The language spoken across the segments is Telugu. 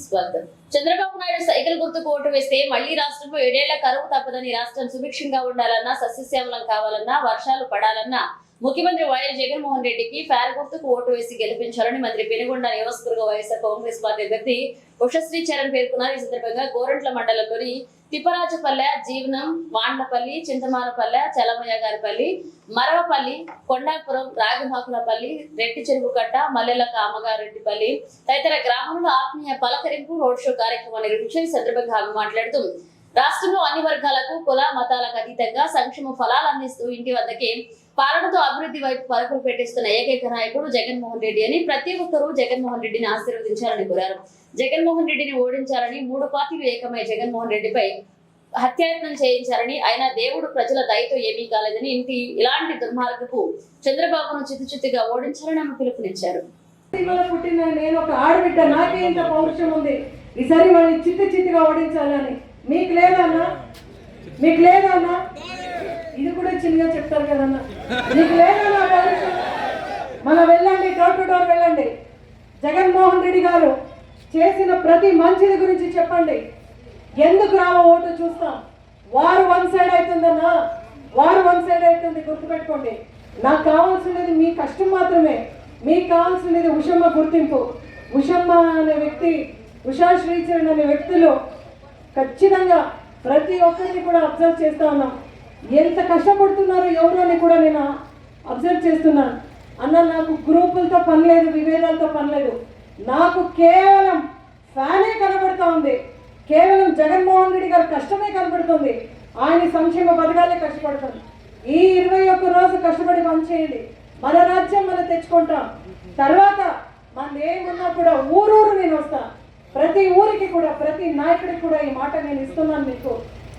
స్వాగతం. చంద్రబాబు నాయుడు సైకిల్ గుర్తుకు ఓటు వేస్తే మళ్ళీ రాష్ట్రంలో ఏడేళ్ళ కరువు తప్పదని రాష్ట్రం సుభిక్షంగా ఉండాలన్నా సస్యశ్యామలం కావాలన్నా వర్షాలు పడాలన్నా ముఖ్యమంత్రి వైఎస్ జగన్మోహన్ రెడ్డికి ఫ్యాన్ గుర్తుకు ఓటు వేసి గెలిపించాలని మంత్రి పెనుగొండ నియోజకవర్గ వైఎస్ఆర్ కాంగ్రెస్ పార్టీ అభ్యర్థి ఉషశ్రీ చరణ్ పేర్కొన్నారు. ఈ సందర్భంగా గోరంట్ల మండలంలోని తిప్పరాజపల్లె జీవనం వాండ్లపల్లి చింతమానపల్లె చలమయ్య గారిపల్లి మరవపల్లి కొండాపురం రాగిమాకులపల్లి రెడ్డి చెరువుకట్ట మల్లెల కామగారెడ్డిపల్లి తదితర గ్రామంలో ఆత్మీయ పలకరింపు రోడ్ షో కార్యక్రమం నిర్వహించి ఈ సందర్భంగా ఆమె మాట్లాడుతూ రాష్ట్రంలో అన్ని వర్గాలకు కుల మతాలకు అతీతంగా సంక్షేమ ఫలాలు అందిస్తూ ఇంటి వద్దకే పాలనతో అభివృద్ధి వైపు పరుగులు పెట్టిస్తున్న ఏకైక నాయకుడు జగన్మోహన్ రెడ్డి అని ప్రతి ఒక్కరూ జగన్మోహన్ రెడ్డిని ఆశీర్వదించాలని కోరారు. జగన్మోహన్ రెడ్డిని ఓడించాలని మూడు పార్టీలు ఏకమై జగన్మోహన్ రెడ్డిపై హత్యాయత్నం చేయించారని ఆయన దేవుడు ప్రజల దయతో ఏమీ కాలేదని ఇంటి ఇలాంటి దుర్మార్గపు చంద్రబాబును చిత్తుచిత్తుగా ఓడించాలని ఆమె పిలుపునిచ్చారు. పుట్టిన నేను ఒక ఆడబిడ్డ నాకే పౌరుషం ఉంది. ఈసారి వాళ్ళని చిత్త చిత్తుగా ఓడించాలని. మీకు లేదన్నా మీకు లేదన్నా ఇది కూడా చిన్నగా చెప్తారు కదన్నా. నీకు లేదా మనం వెళ్ళండి డోర్ టు డోర్ వెళ్ళండి. జగన్మోహన్ రెడ్డి గారు చేసిన ప్రతి మంచిది గురించి చెప్పండి. ఎందుకు రావో ఓటు చూస్తాం? వారు వన్ సైడ్ అవుతుందన్నా. వారు వన్ సైడ్ అవుతుంది గుర్తుపెట్టుకోండి. నాకు కావాల్సినది మీ కష్టం మాత్రమే. మీకు కావాల్సినది ఉషమ్మ గుర్తింపు. ఉషమ్మ అనే వ్యక్తి ఉషా శ్రీచరణ్ అనే వ్యక్తులు ఖచ్చితంగా ప్రతి ఒక్కరిని కూడా అబ్జర్వ్ చేస్తా ఉన్నాం. ఎంత కష్టపడుతున్నారో ఎవరు అని కూడా నేను అబ్జర్వ్ చేస్తున్నాను అన్న నాకు గ్రూపులతో పని లేదు విభేదాలతో పని లేదు. నాకు కేవలం ఫ్యానే కనబడుతూ ఉంది. కేవలం జగన్మోహన్ రెడ్డి గారి కష్టమే కనబడుతుంది. ఆయన సంక్షేమ పథకాలే కష్టపడుతుంది ఈ ఇరవై ఒక్క రోజు కష్టపడి పనిచేయండి మన రాజ్యం మనం తెచ్చుకుంటాం. తర్వాత మన ఏమున్నా కూడా ఊరూరు నేను వస్తా. ప్రతి ఊరికి కూడా ప్రతి నాయకుడికి కూడా ఈ మాట నేను ఇస్తున్నాను మీకు.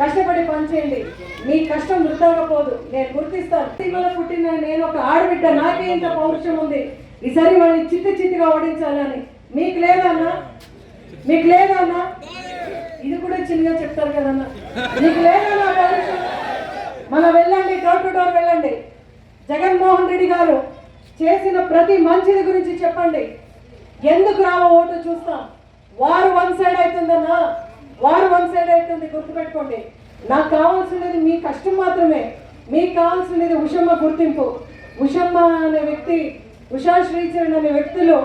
కష్టపడి పనిచేయండి. మీ కష్టం వృధాగా పోదు నేను గుర్తిస్తాను. సీమలో పుట్టిన నేను ఒక ఆడబిడ్డ. నాకే ఇంత పౌరుషం ఉంది. ఈసారి వాళ్ళని చిత్త చిత్తుగా ఓడించాలని. మీకు లేదన్నా మీకు లేదన్నా ఇది కూడా చిన్నగా చెప్తారు కదన్నా. మీకు లేదన్నా పౌరుషం? మనం వెళ్ళండి. డోర్ టు డోర్ వెళ్ళండి. జగన్మోహన్ రెడ్డి గారు చేసిన ప్రతి మంచిది గురించి చెప్పండి. ఎందుకు రావ ఓటు చూస్తాం. వారు వన్ సైడ్ అవుతుందన్నా. వారు వన్ సైడ్ అవుతుంది గుర్తుపెట్టుకోండి. నాకు కావాల్సినది మీ కష్టం మాత్రమే. మీకు కావాల్సినది ఉషమ్మ గుర్తింపు. ఉషమ్మ అనే వ్యక్తి ఉషా శ్రీచరణ్ అనే వ్యక్తులు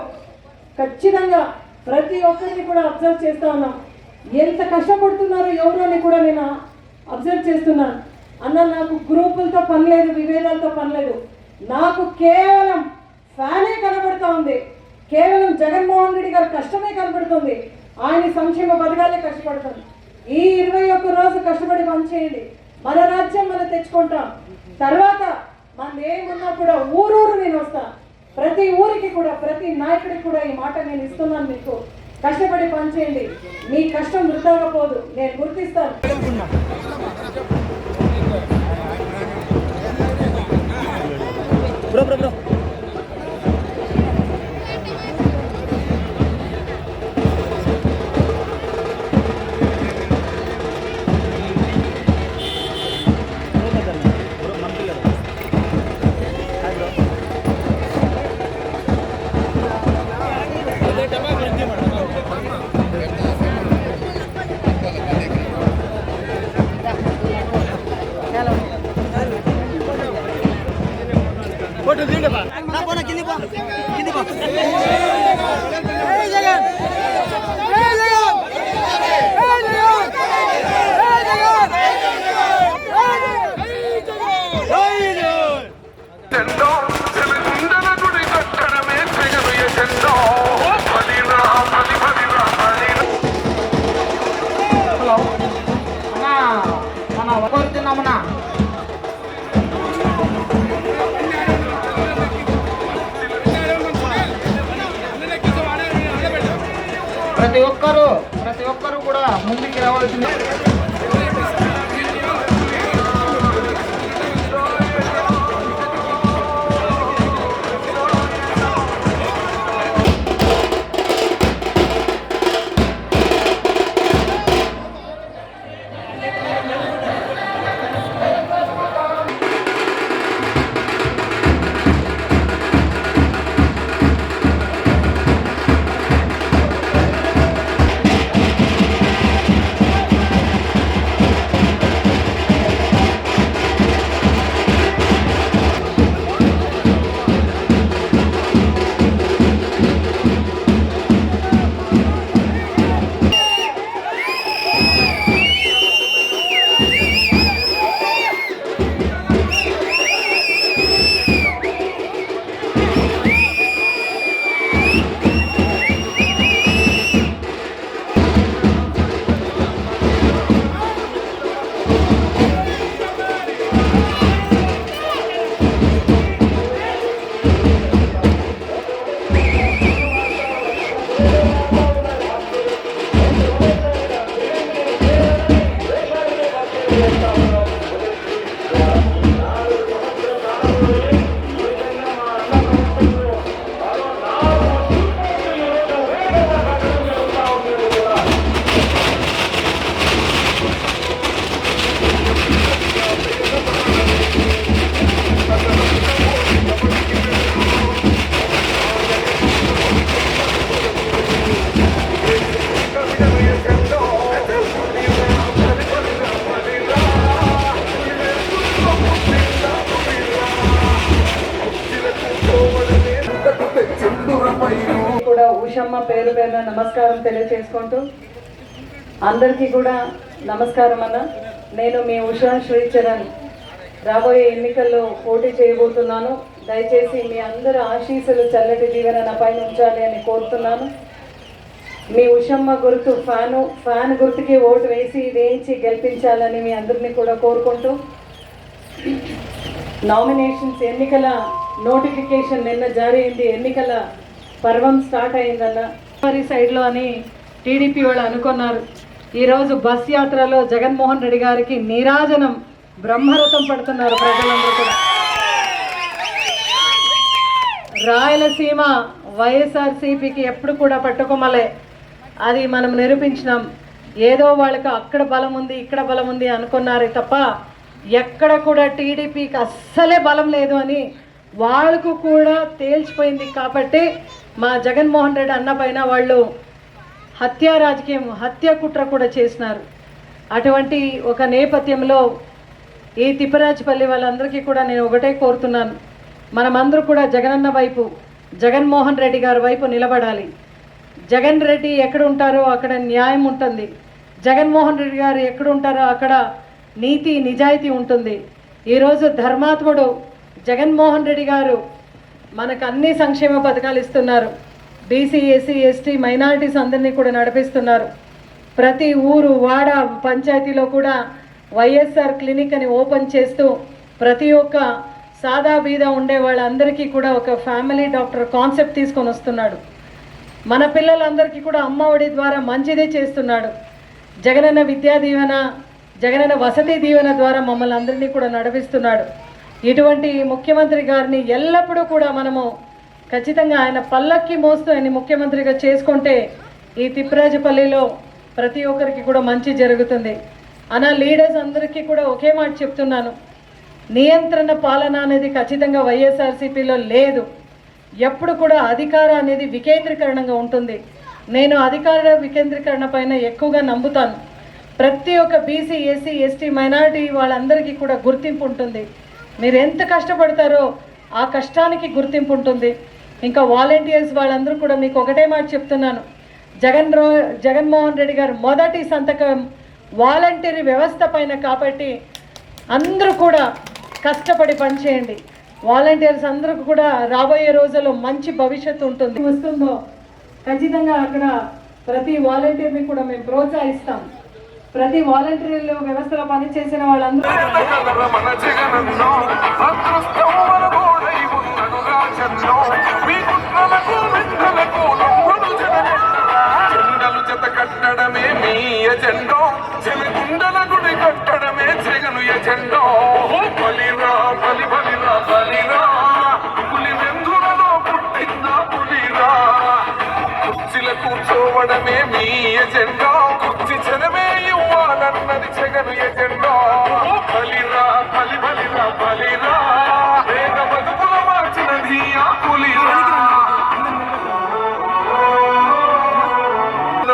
ఖచ్చితంగా ప్రతి ఒక్కరిని కూడా అబ్జర్వ్ చేస్తా ఉన్నాం. ఎంత కష్టపడుతున్నారో ఎవరు అని కూడా నేను అబ్జర్వ్ చేస్తున్నాను అన్న నాకు గ్రూపులతో పని లేదు విభేదాలతో పని లేదు. నాకు కేవలం ఫ్యానే కనబడుతూ ఉంది. కేవలం జగన్మోహన్ రెడ్డి గారి కష్టమే కనబడుతుంది. ఆయన సంక్షేమ పథకాలే కష్టపడుతుంది ఈ ఇరవై ఒక్క రోజు కష్టపడి పనిచేయండి మన రాజ్యం మనం తెచ్చుకుంటాం. తర్వాత మన ఏమున్నా కూడా ఊరూరు నేను వస్తా. ప్రతి ఊరికి కూడా ప్రతి నాయకుడికి కూడా ఈ మాట నేను ఇస్తున్నాను మీకు. కష్టపడి పనిచేయండి మీ కష్టం వృధాగా పోదు. నేను గుర్తిస్తాను. ప్రతి ఒక్కరూ ప్రతి ఒక్కరూ కూడా ముందుకు రావాల్సింది. ఉషమ్మ పేరు పేరున నమస్కారం తెలియచేసుకుంటూ అందరికీ కూడా నమస్కారం అన్న. నేను మీ ఉషా శ్రీచరణ్. రాబోయే ఎన్నికల్లో పోటీ చేయబోతున్నాను. దయచేసి మీ అందరి ఆశీస్సులు చల్లటి జీవన నా పైన ఉంచాలి అని కోరుతున్నాను. మీ ఉషమ్మ గుర్తు ఫ్యాను ఫ్యాన్ గుర్తుకి ఓటు వేసి వేయించి గెలిపించాలని మీ అందరినీ కూడా కోరుకుంటూ నామినేషన్స్ ఎన్నికల నోటిఫికేషన్ నిన్న జారీ అయింది. ఎన్నికల పర్వం స్టార్ట్ అయిందల్లా సైడ్లో అని టీడీపీ వాళ్ళు అనుకున్నారు. ఈరోజు బస్ యాత్రలో జగన్మోహన్ రెడ్డి గారికి నీరాజనం బ్రహ్మరథం పడుతున్నారు ప్రజలందరూ కూడా. రాయలసీమ వైఎస్ఆర్సీపీకి ఎప్పుడు కూడా పట్టుకోమలే అది మనం నిరూపించినాం. ఏదో వాళ్ళకి అక్కడ బలం ఉంది ఇక్కడ బలం ఉంది అనుకున్నారే తప్ప ఎక్కడ కూడా టీడీపీకి అస్సలే బలం లేదు అని వాళ్ళకు కూడా తేల్చిపోయింది కాబట్టి మా జగన్మోహన్ రెడ్డి అన్న పైన వాళ్ళు హత్యా రాజకీయం హత్య కుట్ర కూడా చేసినారు. అటువంటి ఒక నేపథ్యంలో ఈ తిప్పరాజపల్లి వాళ్ళందరికీ కూడా నేను ఒకటే కోరుతున్నాను. మనమందరూ కూడా జగనన్న వైపు జగన్మోహన్ రెడ్డి గారి వైపు నిలబడాలి. జగన్ రెడ్డి ఎక్కడ ఉంటారో అక్కడ న్యాయం ఉంటుంది. జగన్మోహన్ రెడ్డి గారు ఎక్కడ ఉంటారో అక్కడ నీతి నిజాయితీ ఉంటుంది. ఈరోజు ధర్మాత్ముడు జగన్మోహన్ రెడ్డి గారు మనకు అన్ని సంక్షేమ పథకాలు ఇస్తున్నారు. బీసీ ఎస్సీ ఎస్టీ మైనారిటీస్ అందరినీ కూడా నడిపిస్తున్నారు. ప్రతి ఊరు వాడ పంచాయతీలో కూడా వైఎస్ఆర్ క్లినిక్ అని ఓపెన్ చేస్తూ ప్రతి ఒక్క సాదా బీద ఉండే వాళ్ళందరికీ కూడా ఒక ఫ్యామిలీ డాక్టర్ కాన్సెప్ట్ తీసుకొని వస్తున్నాడు. మన పిల్లలందరికీ కూడా అమ్మ ఒడి ద్వారా మంచిదే చేస్తున్నాడు. జగనన్న విద్యా దీవెన జగనన్న వసతి దీవెన ద్వారా మమ్మల్ని అందరినీ కూడా నడిపిస్తున్నాడు. ఇటువంటి ముఖ్యమంత్రి గారిని ఎల్లప్పుడూ కూడా మనము ఖచ్చితంగా ఆయన పల్లక్కి మోస్తూ ఆయన ముఖ్యమంత్రిగా చేసుకుంటే ఈ తిప్పరాజపల్లిలో ప్రతి ఒక్కరికి కూడా మంచి జరుగుతుంది. అనా లీడర్స్ అందరికీ కూడా ఒకే మాట చెప్తున్నాను. నియంత్రణ పాలన అనేది ఖచ్చితంగా వైఎస్ఆర్సీపీలో లేదు. ఎప్పుడు కూడా అధికార అనేది వికేంద్రీకరణంగా ఉంటుంది. నేను అధికార వికేంద్రీకరణ పైన ఎక్కువగా నమ్ముతాను. ప్రతి ఒక్క బీసీ ఎస్సీ ఎస్టీ మైనారిటీ వాళ్ళందరికీ కూడా గుర్తింపు ఉంటుంది. మీరు ఎంత కష్టపడతారో ఆ కష్టానికి గుర్తింపు ఉంటుంది. ఇంకా వాలంటీర్స్ వాళ్ళందరూ కూడా మీకు ఒకటే మాట చెప్తున్నాను. జగన్ రో జగన్మోహన్ రెడ్డి గారు మొదటి సంతకం వాలంటీర్ వ్యవస్థ పైన కాబట్టి అందరూ కూడా కష్టపడి పనిచేయండి. వాలంటీర్స్ అందరూ కూడా రాబోయే రోజుల్లో మంచి భవిష్యత్తు ఉంటుంది. వస్తుందో ఖచ్చితంగా అక్కడ ప్రతి వాలంటీర్ని కూడా మేము ప్రోత్సహిస్తాం. ప్రతి వాలంటీర్లు వ్యవస్థలో పనిచేసిన వాళ్ళందరూ కలర మన మీ జత కట్టడమే మీ ఎజెండో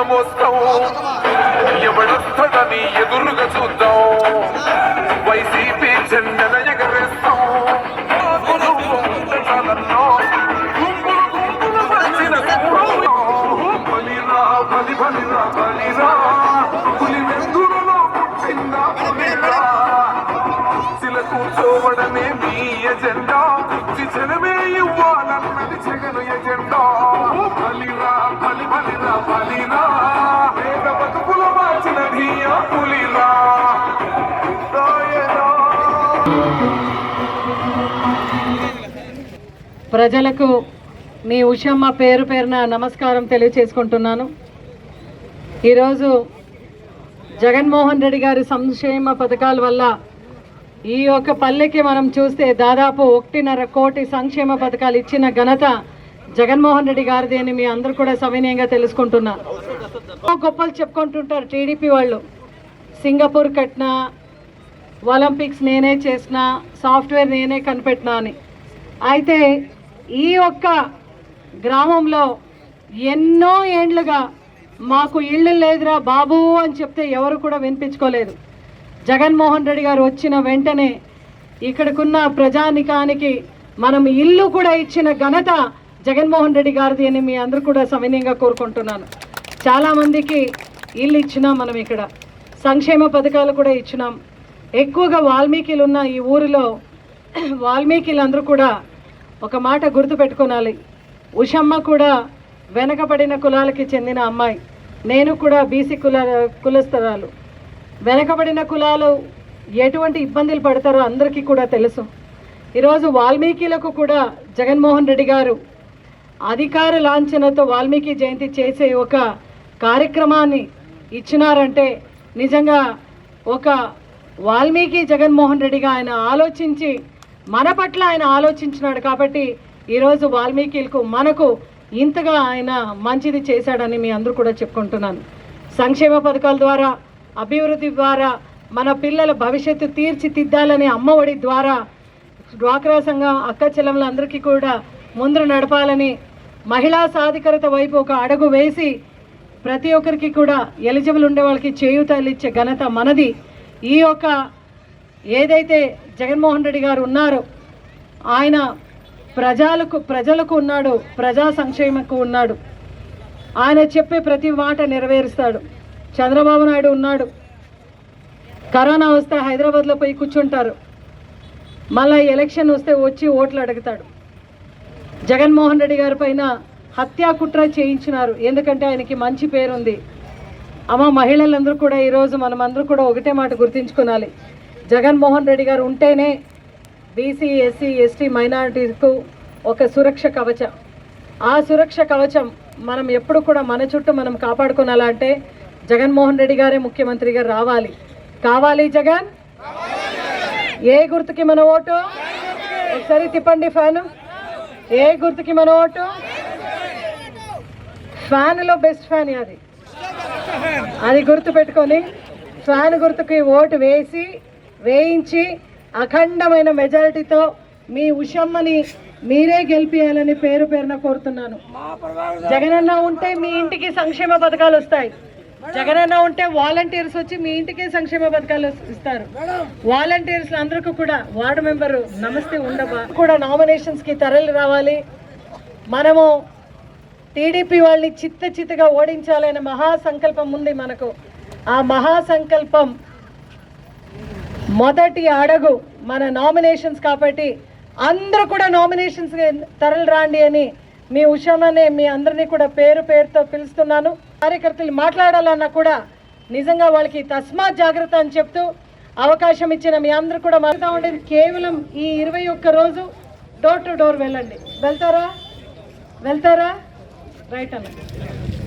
మోస్తావు. ఎవడొస్తాడని ఎదురుగా చూద్దాం. వైసీపీ జెండల ఎగరేస్తాం. ప్రజలకు మీ ఉషమ్మ పేరు పేరున నమస్కారం తెలియచేసుకుంటున్నాను. ఈరోజు జగన్మోహన్ రెడ్డి గారి సంక్షేమ పథకాల వల్ల ఈ యొక్క పల్లెకి మనం చూస్తే దాదాపు ఒకటిన్నర కోటి సంక్షేమ పథకాలు ఇచ్చిన ఘనత జగన్మోహన్ రెడ్డి గారిది అని మీ అందరూ కూడా సవినయంగా తెలుసుకుంటున్నారు గొప్పలు చెప్పుకుంటుంటారు టీడీపీ వాళ్ళు. సింగపూర్ కట్టిన ఒలింపిక్స్ నేనే చేసిన సాఫ్ట్వేర్ నేనే కనిపెట్టినా అని. అయితే ఈ ఒక్క గ్రామంలో ఎన్నో ఏండ్లుగా మాకు ఇళ్ళు లేదురా బాబు అని చెప్తే ఎవరు కూడా వినిపించుకోలేదు. జగన్మోహన్ రెడ్డి గారు వచ్చిన వెంటనే ఇక్కడికున్న ప్రజానికానికి మనం ఇల్లు కూడా ఇచ్చిన ఘనత జగన్మోహన్ రెడ్డి గారిది అని మీ అందరూ కూడా సవినయంగా కోరుకుంటున్నాను. చాలామందికి ఇల్లు ఇచ్చినాం మనం ఇక్కడ. సంక్షేమ పథకాలు కూడా ఇచ్చినాం. ఎక్కువగా వాల్మీకిలు ఉన్న ఈ ఊరిలో వాల్మీకిలందరూ కూడా ఒక మాట గుర్తుపెట్టుకోనాలి. ఉషమ్మ కూడా వెనకబడిన కులాలకి చెందిన అమ్మాయి. నేను కూడా బీసీ కుల కులస్తరాలు వెనకబడిన కులాలు ఎటువంటి ఇబ్బందులు పడతారో అందరికీ కూడా తెలుసు. ఈరోజు వాల్మీకిలకు కూడా జగన్మోహన్ రెడ్డి గారు అధికార లాంఛనతో వాల్మీకి జయంతి చేసే ఒక కార్యక్రమాన్ని ఇచ్చినారంటే నిజంగా ఒక వాల్మీకి జగన్మోహన్ రెడ్డిగా ఆయన ఆలోచించి మన పట్ల ఆయన ఆలోచించినాడు కాబట్టి ఈరోజు వాల్మీకిలకు మనకు ఇంతగా ఆయన మంచిది చేశాడని మీ అందరూ కూడా చెప్పుకుంటున్నాను. సంక్షేమ పథకాల ద్వారా అభివృద్ధి ద్వారా మన పిల్లల భవిష్యత్తు తీర్చిదిద్దాలని అమ్మఒడి ద్వారా డ్వాక్రా సంఘం అక్క చెల్లెములందరికీ కూడా ముందు నడపాలని మహిళా సాధికారత వైపు ఒక అడుగు వేసి ప్రతి ఒక్కరికి కూడా ఎలిజిబుల్ ఉండే వాళ్ళకి చేయూతలు ఇచ్చే ఘనత మనది. ఈ యొక్క ఏదైతే జగన్మోహన్ రెడ్డి గారు ఉన్నారు. ఆయన ప్రజలకు ప్రజలకు ఉన్నాడు ప్రజా సంక్షేమకు ఉన్నాడు. ఆయన చెప్పే ప్రతి మాట నెరవేరుస్తాడు. చంద్రబాబు నాయుడు ఉన్నాడు. కరోనా వస్తే హైదరాబాద్లో పోయి కూర్చుంటారు. మళ్ళీ ఎలక్షన్ వస్తే వచ్చి ఓట్లు అడుగుతాడు. జగన్మోహన్ రెడ్డి గారి పైన హత్యాకుట్ర చేయించినారు. ఎందుకంటే ఆయనకి మంచి పేరుంది. అమ్మ మహిళలందరూ కూడా ఈరోజు మనం అందరూ కూడా ఒకటే మాట గుర్తుంచుకోవాలి జగన్మోహన్ రెడ్డి గారు ఉంటేనే బీసీ ఎస్సీ ఎస్టీ మైనారిటీకు ఒక సురక్ష కవచం. ఆ సురక్ష కవచం మనం ఎప్పుడు కూడా మన చుట్టూ మనం కాపాడుకోనాలంటే జగన్మోహన్ రెడ్డి గారే ముఖ్యమంత్రిగా రావాలి. కావాలి జగన్? ఏ గుర్తుకి మన ఓటు? ఒకసారి తిప్పండి ఫ్యాను. ఏ గుర్తుకి మన ఓటు? ఫ్యాన్లో బెస్ట్ ఫ్యాన్ అది అది గుర్తు పెట్టుకొని ఫ్యాన్ గుర్తుకి ఓటు వేసి వేయించి అఖండమైన మెజారిటీతో మీ ఉషమ్మని మీరే గెలిపియాలని పేరు పేరున కోరుతున్నాను. జగనన్న ఉంటే మీ ఇంటికి సంక్షేమ పథకాలు వస్తాయి. జగనన్న ఉంటే వాలంటీర్స్ వచ్చి మీ ఇంటికి సంక్షేమ పథకాలు ఇస్తారు. వాలంటీర్స్ అందరికీ కూడా వార్డు మెంబరు నమస్తే ఉండవా కూడా నామినేషన్స్కి తరలి రావాలి. మనము టీడీపీ వాళ్ళని చిత్త చిత్తగా ఓడించాలనే మహాసంకల్పం ఉంది మనకు. ఆ మహాసంకల్పం మొదటి అడుగు మన నామినేషన్స్ కాబట్టి అందరూ కూడా నామినేషన్స్ తరలి రాండి అని మీ ఉషామనే మీ అందరినీ కూడా పేరు పేరుతో పిలుస్తున్నాను. కార్యకర్తలు మాట్లాడాలన్నా కూడా నిజంగా వాళ్ళకి తస్మాత్ జాగ్రత్త అని చెప్తూ అవకాశం ఇచ్చిన మీ అందరూ కూడా మరుగుతా ఉండేది కేవలం ఈ ఇరవై ఒక్క రోజు డోర్ టు డోర్ వెళ్ళండి. వెళ్తారా? వెళ్తారా? రైట్ అన్న.